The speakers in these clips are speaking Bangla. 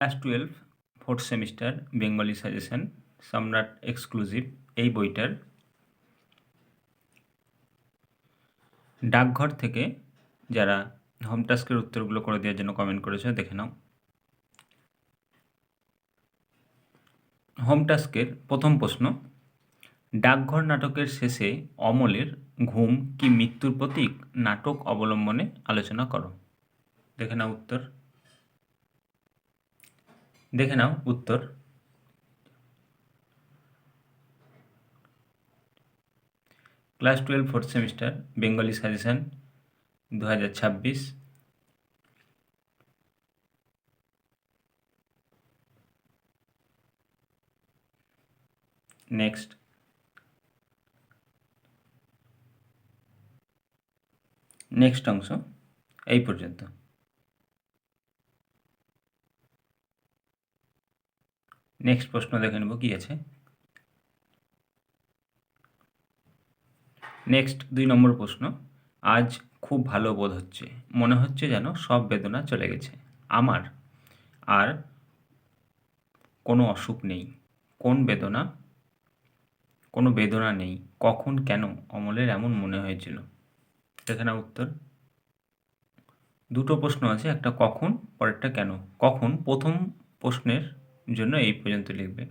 Class twelve, fourth semester, Bengali suggestion, Samrat exclusive, এই বইটার ডাকঘর থেকে যারা হোম টাস্কের উত্তরগুলো করে দেওয়ার জন্য কমেন্ট করেছে, দেখে নাও। হোম টাস্কের প্রথম প্রশ্ন, ডাকঘর নাটকের শেষে অমলের ঘুম কি মৃত্যুর প্রতীক? নাটক অবলম্বনে আলোচনা করো। দেখে নাও উত্তর। দেখে নাও উত্তর। Class twelve fourth semester, Bengali suggestion দু হাজার ছাব্বিশ। নেক্সট নেক্সট অংশ, এই পর্যন্ত। নেক্সট প্রশ্ন দেখে নেব, কী আছে? নেক্সট দুই নম্বর প্রশ্ন, আজ খুব ভালো বোধ হচ্ছে, মনে হচ্ছে যেন সব বেদনা চলে গেছে। আমার আর কোনো অসুখ নেই, কোন বেদনা, কোনো বেদনা নেই, কখন কেন অমলের এমন মনে হয়েছিল? দেখে না উত্তর। দুটো প্রশ্ন আছে, একটা কখন, পরেরটা কেন? কখন? প্রথম প্রশ্নের জন্য এই পর্যন্ত লিখবে।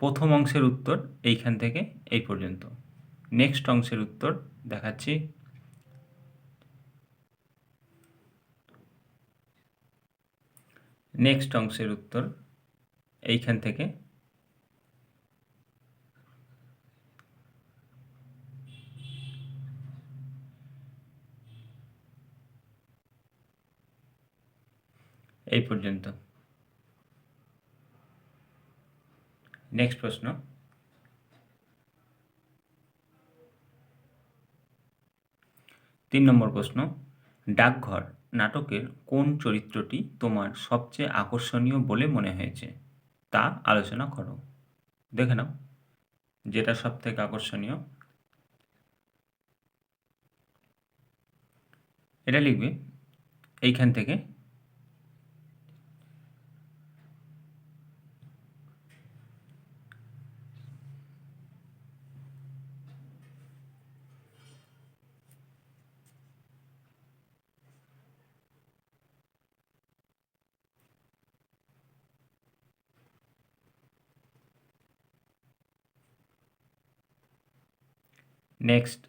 প্রথম অংশের উত্তর এইখান থেকে এই পর্যন্ত। নেক্সট অংশের উত্তর দেখাচ্ছি। নেক্সট অংশের উত্তর এইখান থেকে এই পর্যন্ত। নেক্সট প্রশ্ন। তিন নম্বর প্রশ্ন। ডাকঘর নাটকের কোন চরিত্রটি তোমার সবচেয়ে আকর্ষণীয় বলে মনে হয়েছে? তা আলোচনা করো। দেখে নাও। যেটা সব থেকে আকর্ষণীয়। এটা লিখবে এইখান থেকে। নেক্সট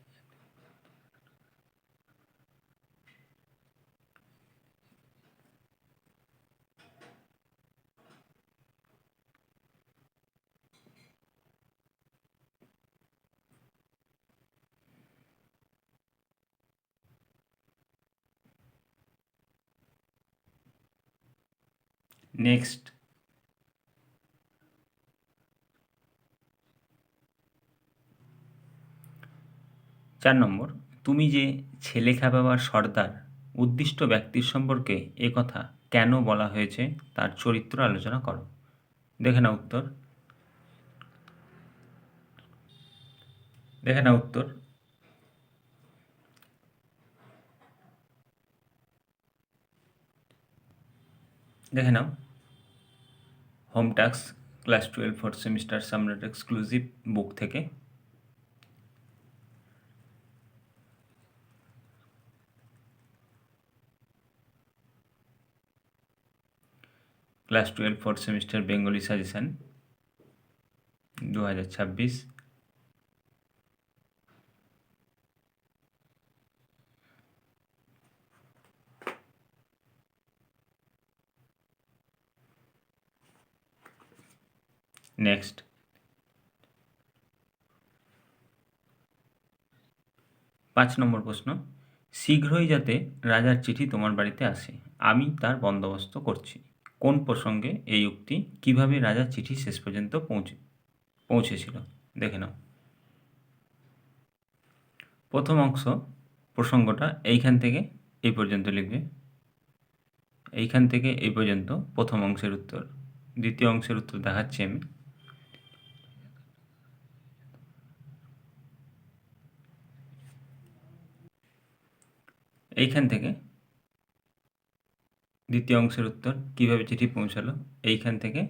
নেক্সট চার নম্বর, তুমি যে ছেলে খেপাবার সর্দার, উদ্দিষ্ট ব্যক্তির সম্পর্কে কথা কেন বলা হয়েছে তার চরিত্র আলোচনা করো। দেখে না উত্তর। দেখে না উত্তর। দেখে নাও। Home task class twelve fourth semester সামনেট exclusive book থেকে। Class twelve fourth semester Bengali suggestion দু হাজার ছাব্বিশ নেক্সট পাঁচ নম্বর প্রশ্ন, শীঘ্রই যাতে রাজার চিঠি তোমার বাড়িতে আসে, আমি তার বন্দোবস্ত করছি। কোন প্রসঙ্গে এই উক্তি কীভাবে রাজা চিঠি শেষ পর্যন্ত পৌঁছে, পৌঁছেছিল? দেখে নাও। প্রথম অংশ, প্রসঙ্গটা এইখান থেকে এই পর্যন্ত লিখবে। এইখান থেকে এই পর্যন্ত প্রথম অংশের উত্তর, দ্বিতীয় অংশের উত্তর দেখাচ্ছি আমি। এইখান থেকে দ্বিতীয় অংশের উত্তর কীভাবে চিঠি পৌঁছালো? এইখান থেকে।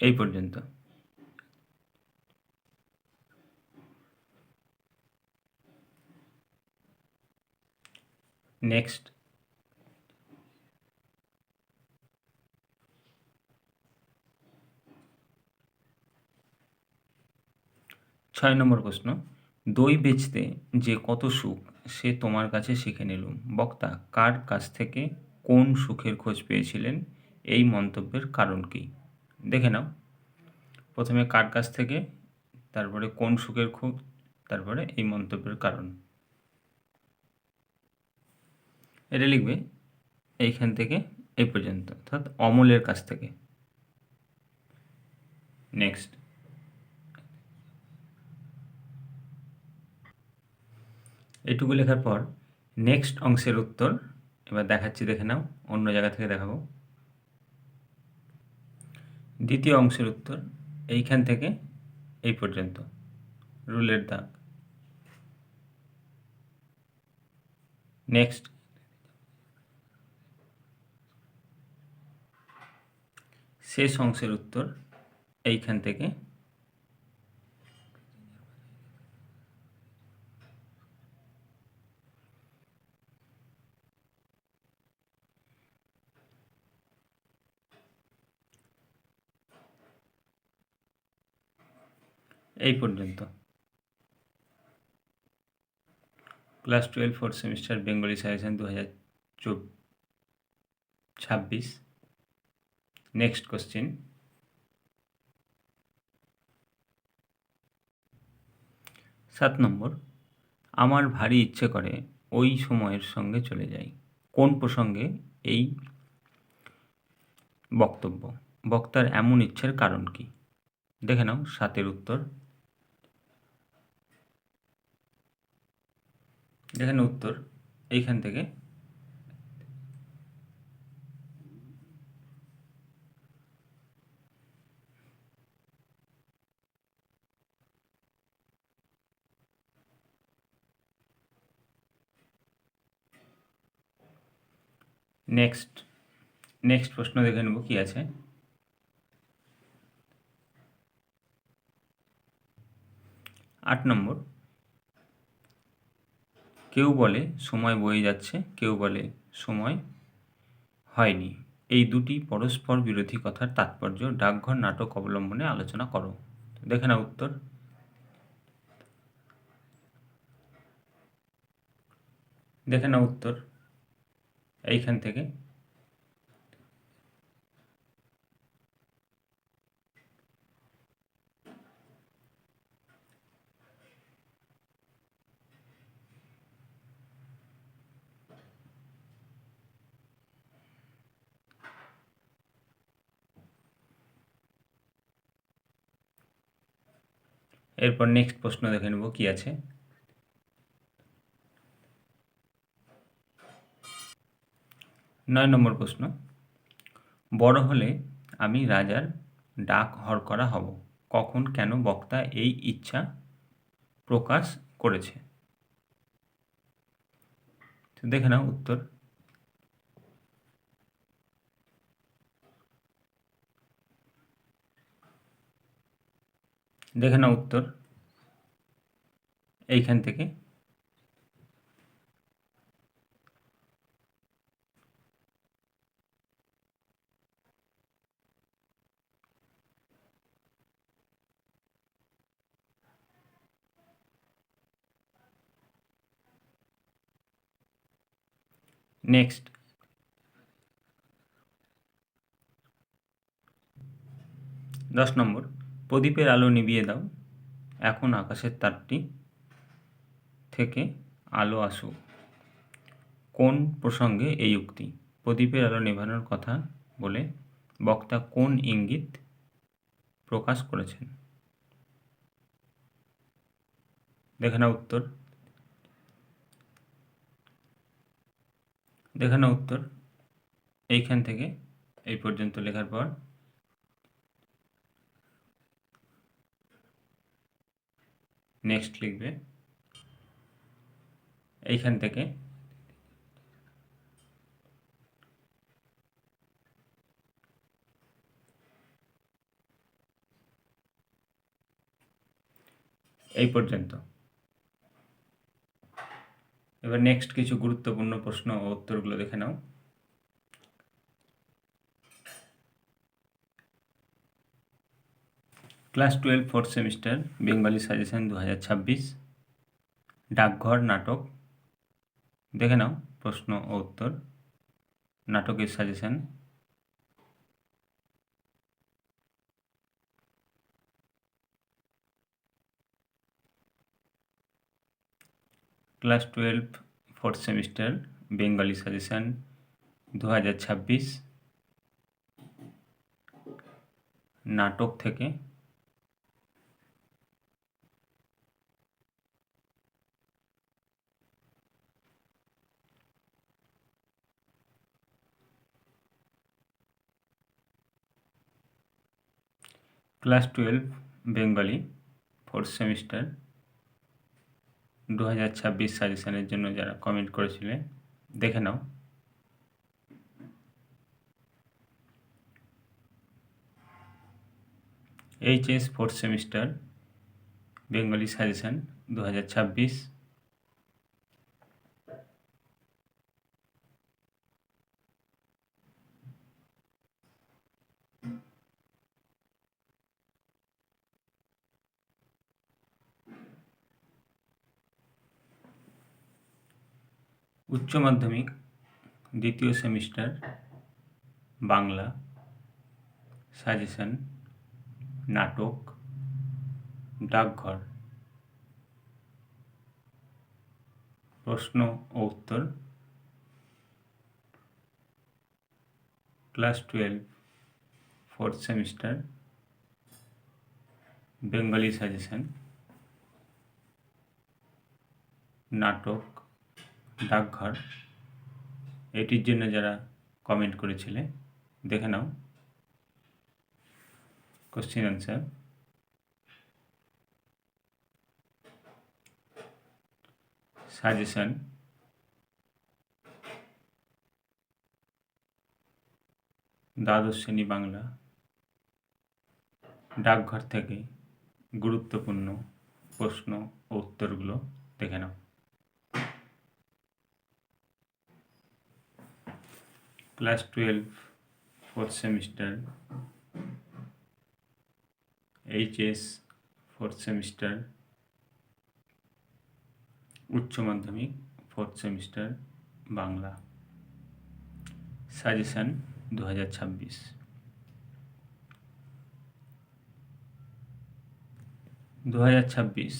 এই পর্যন্ত। নেক্সট। ছয় নম্বর প্রশ্ন, দই বেচতে যে কত সুখ, সে তোমার কাছে শিখে নিলুম। বক্তা, কার কাছ থেকে কোন সুখের খোঁজ পেয়েছিলেন? এই মন্তব্যের কারণ কি? দেখে নাও। প্রথমে কার কাছ থেকে, তারপরে কোন সুখের খোঁজ, তারপরে এই মন্তব্যের কারণ। এটা লিখবে এইখান থেকে এই পর্যন্ত, অর্থাৎ অমলের কাছ থেকে। নেক্সট এটুকু লেখার পর নেক্সট অংশের উত্তর, এবার দেখাচ্ছি, দেখে নাও, অন্য জায়গা থেকে দেখাবো। দ্বিতীয় অংশের উত্তর, এইখান থেকে এই পর্যন্ত। রুলের দাগ। নেক্সট শেষ অংশের উত্তর, এইখান থেকে এই পর্যন্ত। Class twelve fourth semester Bengali suggestion দু হাজার ছাব্বিশ নেক্সট কোশ্চেন। সাত নম্বর, আমার ভারী ইচ্ছে করে ওই সময়ের সঙ্গে চলে যাই। কোন প্রসঙ্গে? এই বক্তব্য। বক্তার এমন ইচ্ছের কারণ কি? দেখে নাও, সাতের উত্তর। দেখেন উত্তর এইখান থেকে। নেক্সট নেক্সট প্রশ্ন দেখে নেব কি আছে। আট নম্বর। কেউ বলে সময় বয়ে যাচ্ছে, কেউ বলে সময় হয়নি। এই দুটি পরস্পর বিরোধী কথার তাৎপর্য ডাকঘর নাটক অবলম্বনে আলোচনা করো। দেখে না উত্তর। দেখে না উত্তর। এইখান থেকে এরপর নেক্সট প্রশ্ন দেখে নেব, কি আছে? নয় নম্বর প্রশ্ন, বড় হলে আমি রাজার ডাক হর করা হব, কখন, কেন বক্তা এই ইচ্ছা প্রকাশ করেছে? দেখে নাও উত্তর। দেখে নাও উত্তর। এইখান থেকে। নেক্সট। দশ নম্বর। প্রদীপের আলো নিভিয়ে দাও। এখন আকাশের তারটি থেকে আলো আসুক। কোন প্রসঙ্গে এই উক্তি? প্রদীপের আলো নেভানোর কথা বলে বক্তা কোন ইঙ্গিত প্রকাশ করেছেন? দেখে উত্তর। দেখে উত্তর। এইখান থেকে এই পর্যন্ত লেখার পর নেক্সট লিখবে। এইখান থেকে। এই পর্যন্ত। এবার নেক্সট কিছু গুরুত্বপূর্ণ প্রশ্ন ও উত্তরগুলো দেখে নাও। Class twelve fourth semester, Bengali suggestion দু হাজার ছাব্বিশ, ডাকঘর নাটক। দেখে নাও প্রশ্ন ও উত্তর। নাটকের suggestion. Class twelve fourth semester, Bengali suggestion দু হাজার ছাব্বিশ। নাটক থেকে class twelve Bengali fourth semester দু হাজার ছাব্বিশ সাজেশানের জন্য যারা কমেন্ট করেছিলেন দেখে নাও। HS fourth semester Bengali suggestion দু হাজার ছাব্বিশ উচ্চ মাধ্যমিক, দ্বিতীয় সেমিস্টার, বাংলা, সাজেশন, নাটক, ডাকঘর। প্রশ্ন ও উত্তর। Class twelve, fourth semester, Bengali suggestion, নাটক ডাকঘর। এটির জন্য যারা কমেন্ট করেছিলে, দেখে নাও। কোশ্চিন অ্যান্সার সাজেশন দ্বাদশ শ্রেণি বাংলা। ডাকঘর থেকে গুরুত্বপূর্ণ প্রশ্ন ও উত্তরগুলো দেখে নাও। Class twelve, fourth semester HS fourth semester, উচ্চ মাধ্যমিক, ফোর্থ সেমিস্টার, বাংলা। সাজেশান দু হাজার ছাব্বিশ। দু হাজার ছাব্বিশ,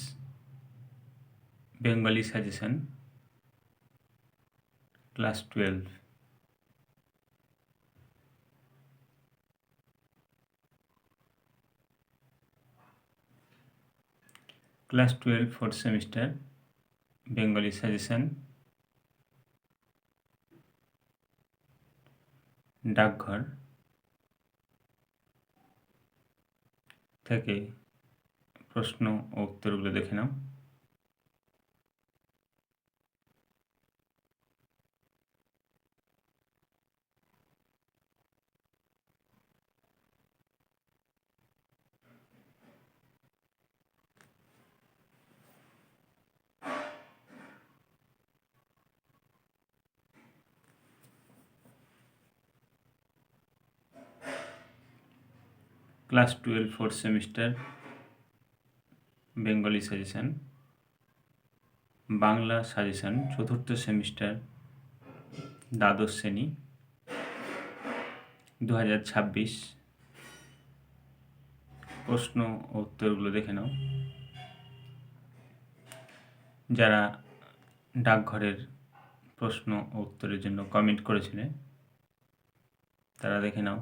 Bengali suggestion, class twelve. Class twelve fourth semester Bengali suggestion Dakghar থেকে প্রশ্ন ও উত্তরগুলো দেখে নাও। Class twelve fourth semester Bengali suggestion, Bangla suggestion, চতুর্থ সেমিস্টার, দ্বাদশ শ্রেণি দু হাজার ছাব্বিশ। প্রশ্ন উত্তরগুলো দেখে নাও। যারা ডাকঘরের প্রশ্ন ও উত্তরের জন্য কমেন্ট করেছিলেন তারা দেখে নাও।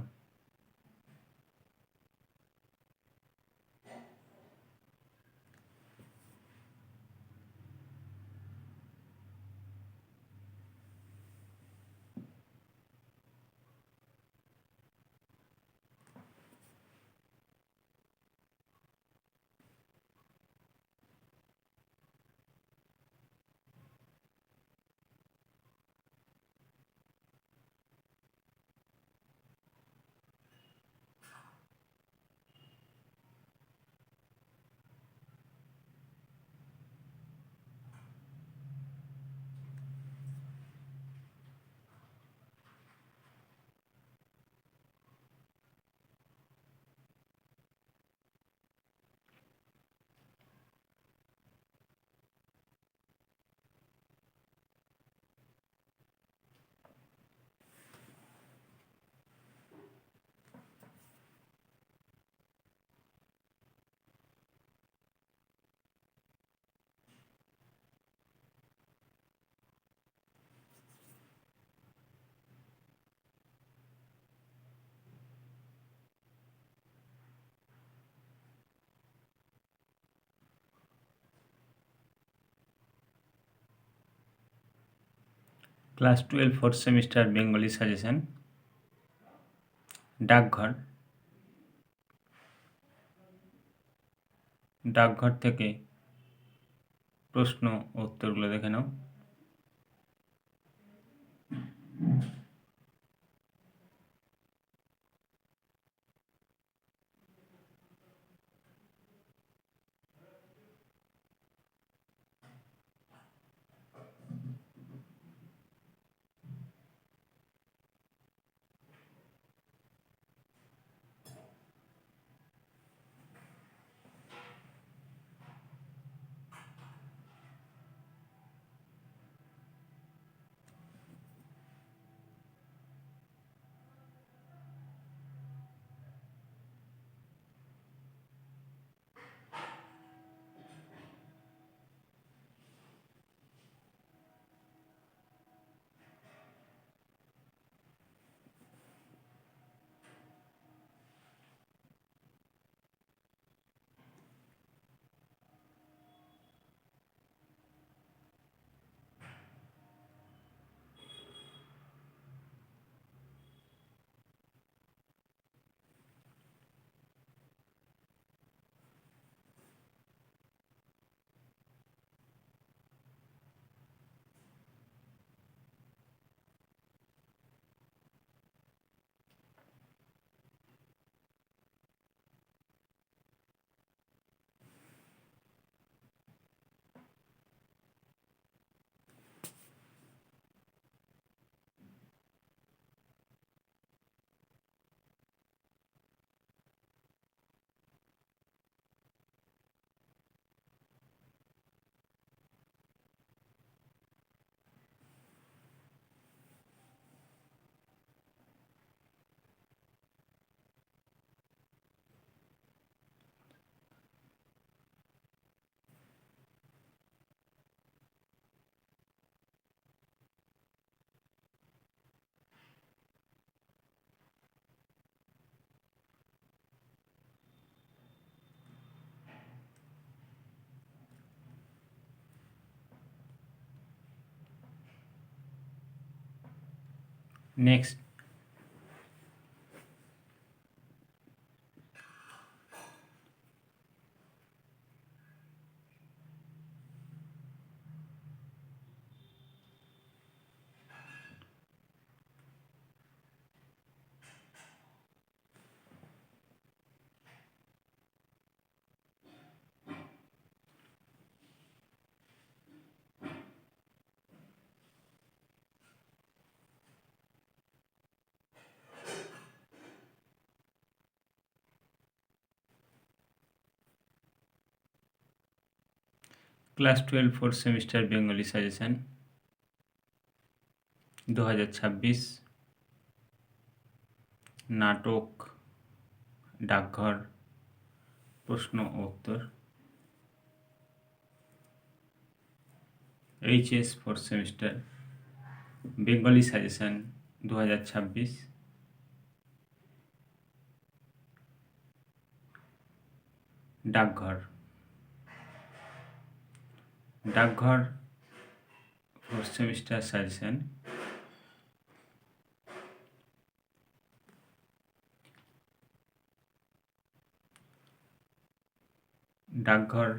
Class twelve fourth semester Bengali suggestion. Dakghar. Dakghar থেকে প্রশ্ন উত্তরগুলো দেখে নাও। Next class twelve fourth semester Bengali suggestion দু ছাব্বিশ। নাটক, ডাকঘর, প্রশ্ন উত্তর। HS fourth semester, Bengali suggestion দু ছাব্বিশ। ডাকঘর ডাকঘর ফোর্থ সেমিস্টার সাজেশন ডাকঘর,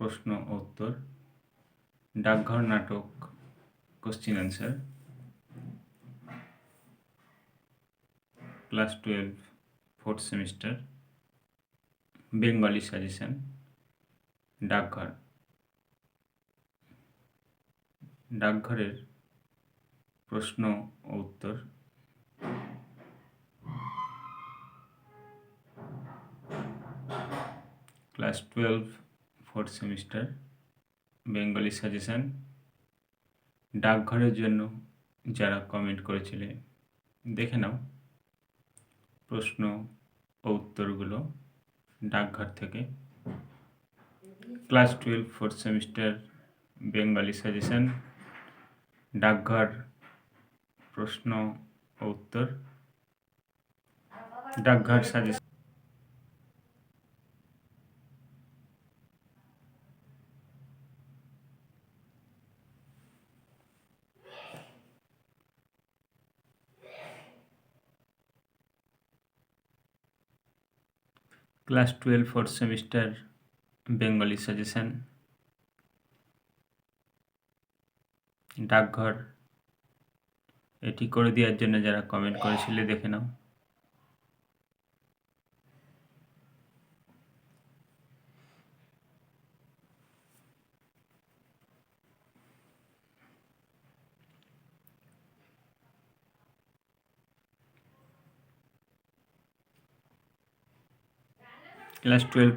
প্রশ্ন, উত্তর। ডাকঘর, নাটক question answer class twelve fourth semester Bengali suggestion Dakghar. ডাকঘরের প্রশ্ন ও উত্তর। Class twelve, fourth semester, Bengali suggestion. ডাকঘরের জন্য যারা কমেন্ট করেছিলে, দেখে নাও। প্রশ্ন ও উত্তরগুলো ডাকঘর থেকে। Class twelve, fourth semester, Bengali suggestion. Dakghar प्रश्न और उत्तर Dakghar suggestion class twelve fourth semester Bengali suggestion Dakghar. এটি করে দেওয়ার জন্য যারা কমেন্ট করেছিলে দেখে নাও। Class twelve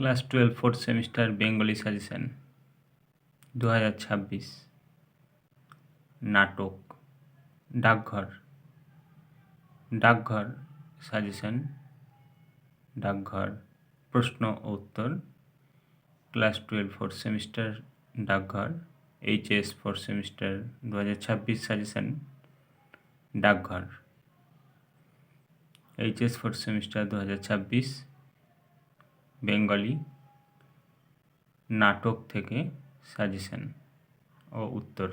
class twelve fourth semester Bengali suggestion দু হাজার ছাব্বিশ। নাটক, ডাকঘর ডাকঘর সাজেশন, ডাকঘর, প্রশ্ন উত্তর। Class twelve fourth semester, Dakghar HS fourth semester দু হাজার ছাব্বিশ সাজেশন, ডাকঘর। এইচএস ফোর্থ সেমিস্টার দু হাজার ছাব্বিশ। বেঙ্গলি নাটক থেকে সাজেশন ও উত্তর।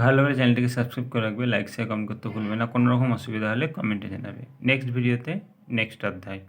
ভালো লাগলে চ্যানেলটিকে সাবস্ক্রাইব করে রাখবে লাইক শেয়ার কমেন্ট করতে ভুলবে না, কোনো রকম অসুবিধা হলে কমেন্টে জানাবে। নেক্সট ভিডিওতে নেক্সট অধ্যায়।